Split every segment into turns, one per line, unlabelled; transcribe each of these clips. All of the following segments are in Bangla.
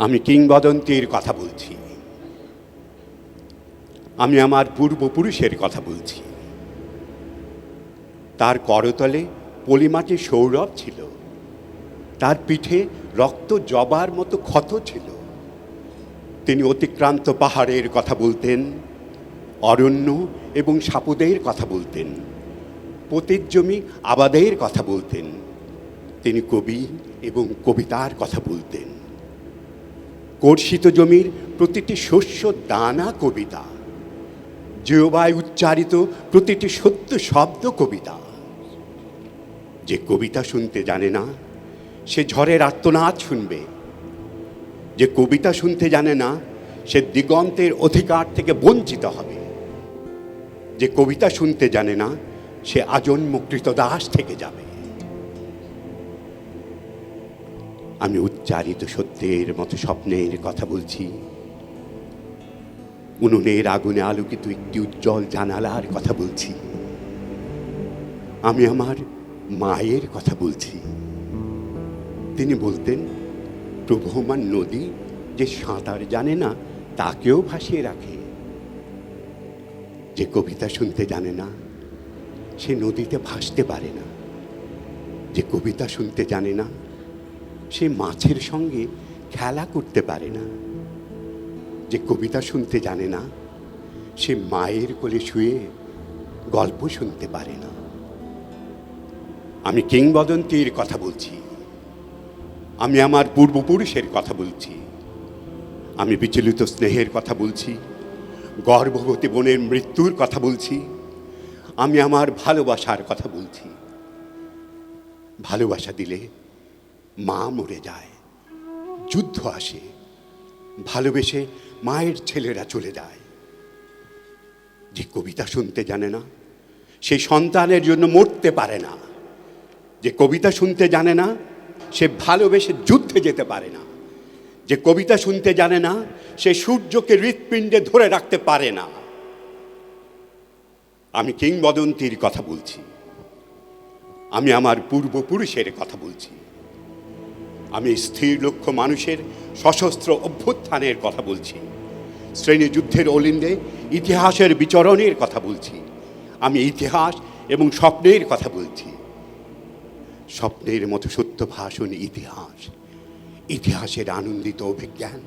আমি কিংবদন্তির কথা বলছি। আমি আমার পূর্বপুরুষের কথা বলছি। তার করতলে পলিমাটির সৌরভ ছিল। তার পিঠে রক্ত জবার মতো ক্ষত ছিল। তিনি অতিক্রান্ত পাহাড়ের কথা বলতেন, অরণ্য এবং সাপুদের কথা বলতেন পতির জমি আবাদের কথা বলতেন। তিনি কবি এবং কবিতার কথা বলতেন। কর্ষিত জমির প্রতিটি শস্য দানা কবিতা। জিওবায় উচ্চারিত প্রতিটি সত্য শব্দ কবিতা। যে কবিতা শুনতে জানে না, সে ঝড়ের আর্তনাদ শুনবে। যে কবিতা শুনতে জানে না, সে দিগন্তের অধিকার থেকে বঞ্চিত হবে। যে কবিতা শুনতে জানে না, সে আজন্ম কৃতদাস থেকে যাবে। আমি উচ্চারিত সত্যের মতো স্বপ্নের কথা বলছি। উনুনের আগুনে আলোকিত একটি উজ্জ্বল জানালার কথা বলছি। আমি আমার মায়ের কথা বলছি। তিনি বলতেন প্রবহমান নদী যে সাঁতার জানে না, তাকেও ভাসিয়ে রাখে। যে কবিতা শুনতে জানে না, সে নদীতে ভাসতে পারে না। যে কবিতা শুনতে জানে না সে মাছের সঙ্গে খেলা করতে পারে না। যে কবিতা শুনতে জানে না, সে মায়ের কোলে শুয়ে গল্প শুনতে পারে না। আমি কিংবদন্তির কথা বলছি। আমি আমার পূর্বপুরুষের কথা বলছি। আমি বিচলিত স্নেহের কথা বলছি। গর্ভবতী বোনের মৃত্যুর কথা বলছি। আমি আমার ভালোবাসার কথা বলছি। ভালোবাসা দিলে মা মরে যায়, যুদ্ধ আসে, ভালোবেসে মায়ের ছেলেরা চলে যায়। যে কবিতা শুনতে জানে না, সে সন্তানের জন্য মরতে পারে না। যে কবিতা শুনতে জানে না, সে ভালোবেসে যুদ্ধে যেতে পারে না। যে কবিতা শুনতে জানে না, সে সূর্যকে হৃৎপিণ্ডে ধরে রাখতে পারে না। আমি কিংবদন্তির কথা বলছি। আমি আমার পূর্বপুরুষের কথা বলছি। আমি স্থির লক্ষ্য মানুষের সশস্ত্র অভ্যুত্থানের কথা বলছি। শ্রেণীযুদ্ধের অলিন্দে ইতিহাসের বিচরণের কথা বলছি। আমি ইতিহাস এবং স্বপ্নের কথা বলছি। স্বপ্নের মতো সত্য ভাষণ ইতিহাস। ইতিহাসের আনন্দিত অভিজ্ঞান,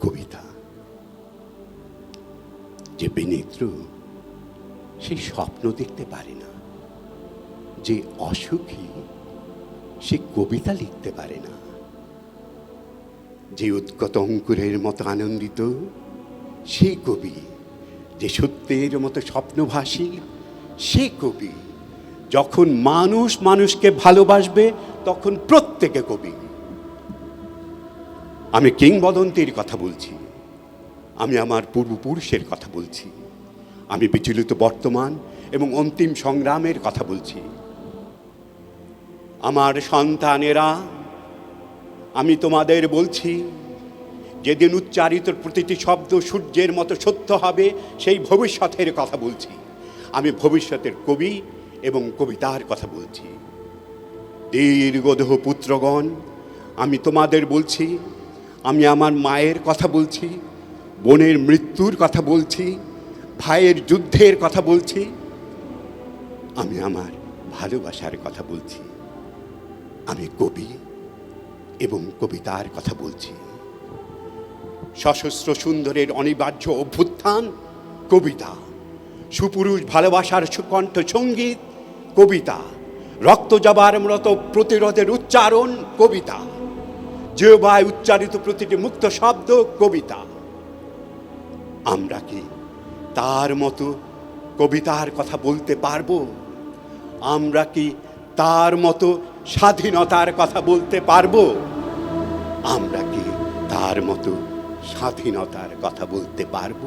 কবিতা। যে বিনিদ্র সেই স্বপ্ন দেখতে পারে না। যে অসুখী সে কবিতা লিখতে পারে না। যে উদ্গত অঙ্কুরের মতো আনন্দিত সে কবি, যে সত্যের মতো স্বপ্নভাসী, সে কবি, যখন মানুষ মানুষকে ভালোবাসবে, তখন প্রত্যেকে কবি। আমি কিংবদন্তির কথা বলছি, আমি আমার পূর্বপুরুষের কথা বলছি, আমি বিচলিত বর্তমান এবং অন্তিম সংগ্রামের কথা বলছি। আমার সন্তানেরা, আমি তোমাদের বলছি, যেদিন উচ্চারিত প্রতিটি শব্দ সূর্যের মতো সত্য হবে, সেই ভবিষ্যতের কথা বলছি। আমি ভবিষ্যতের কবি এবং কবিতার কথা বলছি। দীর্ঘদেহ পুত্রগণ, আমি তোমাদের বলছি, আমি আমার মায়ের কথা বলছি, বোনের মৃত্যুর কথা বলছি, ভাইয়ের যুদ্ধের কথা বলছি, আমি আমার ভালোবাসার কথা বলছি। আমি কবি এবং কবিতার কথা বলছি। সশস্ত্র সুন্দরের অনিবার্য অভ্যুত্থান, কবিতা, সুপুরুষ ভালোবাসার সুকণ্ঠ সংগীত, কবিতা, রক্ত জবার মূলত প্রতিরোধের উচ্চারণ, কবিতা জিহ্বায় উচ্চারিত প্রতিটি মুক্ত শব্দ, কবিতা। আমরা কি তার মতো কবিতার কথা বলতে পারব? আমরা কি তার মতো স্বাধীনতার কথা বলতে পারব? আমরা কি তার মতো স্বাধীনতার কথা বলতে পারব?